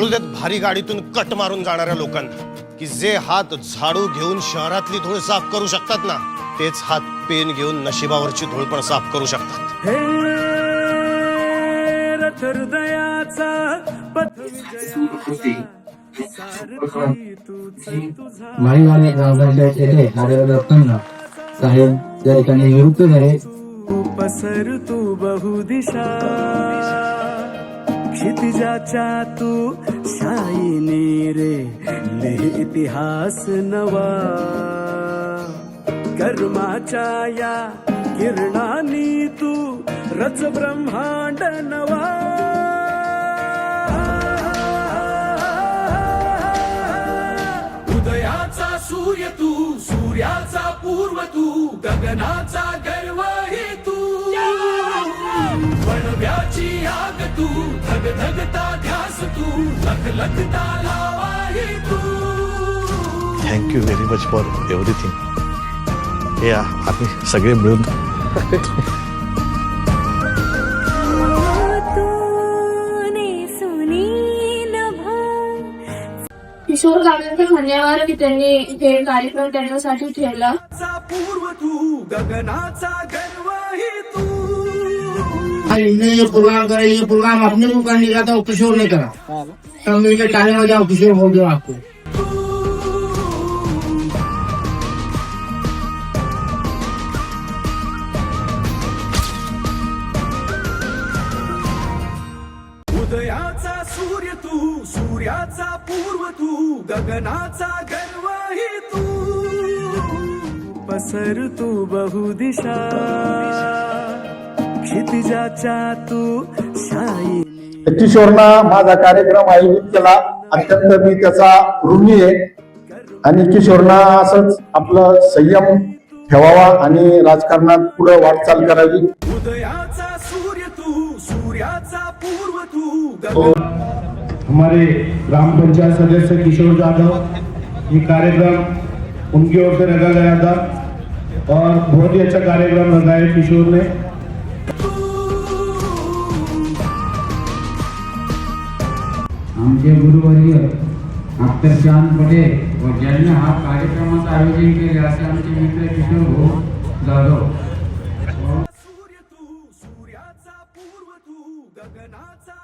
कळू देत भारी गाडीतून कट मारून जाणाऱ्या लोकांना. की जे हात झाडू घेऊन शहरातली धूळ साफ करू शकतात ना तेच हात पेन घेऊन नशिबावरची धूळ पण साफ करू शकतात. असताना साहेब त्या ठिकाणी निवृत्त झाले. पसर तू बहुदिशा. क्षितिजाच्या तू शाईने रे लिह इतिहास नवा. कर्माच्या या किरणानी तू रच ब्रह्मांड नवा. उदयाचा सूर्य तू सूर्याचा पूर्व तू गगनाचा गर्व. तू धग धगता ध्यास तू लख लखता तू. Thank you very much for everything हे आम्ही सगळे मिळून. किशोर काकांचा धन्यवाद की त्यांनी हे कार्यक्रम त्यांच्यासाठी ठेवला. पूर्व तू गगनाचा गर्व इनने ये प्रोग्राम करा ये प्रोग्राम अपने को करने का था किशोर नहीं करा। सब टाइम हो बजाओ किशोर हो गया आपको। उदयाचा सूर्य तू सूर्याचा पूर्व तू गगनाचा गर्व ही तू। पसर तू बहुदिशा। क्षितिजाच्या तू शाई किशोरना माझा कार्यक्रम आयोजित केला. अत्यंत मी त्याचा ऋणी आहे. आणि किशोरना असंच आपलं संयम ठेवावा आणि राजकारणात पुढे वाटचाल करावी. उदयाचा सूर्य तू सूर्याचा पूर्व तू. गगन हमारे ग्राम पंचायत सदस्य किशोर यादव ये कार्यक्रम उनकी ओर से रखा गया था और बहुत ही अच्छा कार्यक्रम रखा है किशोर ने। आमचे गुरुवर्य डॉक्टर पटेल व ज्यांनी हा कार्यक्रमात आयोजन केले असे आमचे मित्र किशोर भाऊ जाधव. सूर्य तू सूर्याचा पूर्व तू गगनाचा